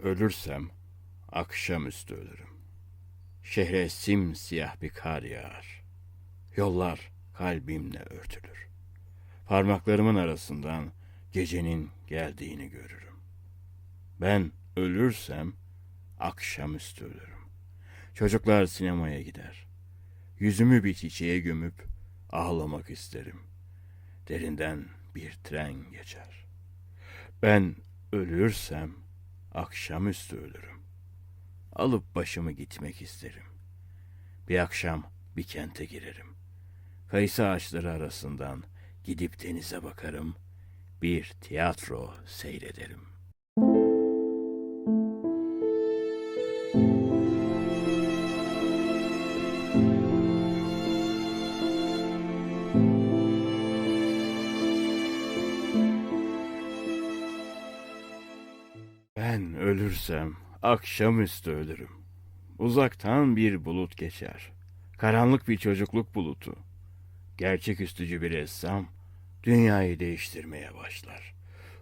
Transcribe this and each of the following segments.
ölürsem akşamüstü ölürüm. Şehre simsiyah bir kar yağar. Yollar kalbimle örtülür. Parmaklarımın arasından gecenin geldiğini görürüm. Ben ölürsem akşamüstü ölürüm. Çocuklar sinemaya gider. Yüzümü bir çiçeğe gömüp ağlamak isterim. Derinden bir tren geçer. Ben ölürsem akşamüstü ölürüm. Alıp başımı gitmek isterim. Bir akşam bir kente girerim. Kayısı ağaçları arasından gidip denize bakarım. Bir tiyatro seyrederim. Ben ölürsem akşamüstü ölürüm. Uzaktan bir bulut geçer. Karanlık bir çocukluk bulutu. Gerçeküstücü bir ressam dünyayı değiştirmeye başlar.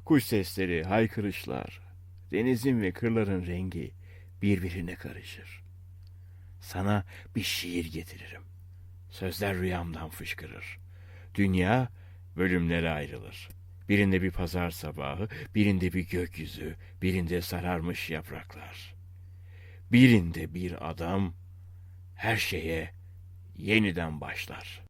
Kuş sesleri, haykırışlar, denizin ve kırların rengi birbirine karışır. Sana bir şiir getiririm. Sözler rüyamdan fışkırır. Dünya bölümlere ayrılır. Birinde bir pazar sabahı, birinde bir gökyüzü, birinde sararmış yapraklar. Birinde bir adam her şeye yeniden başlar.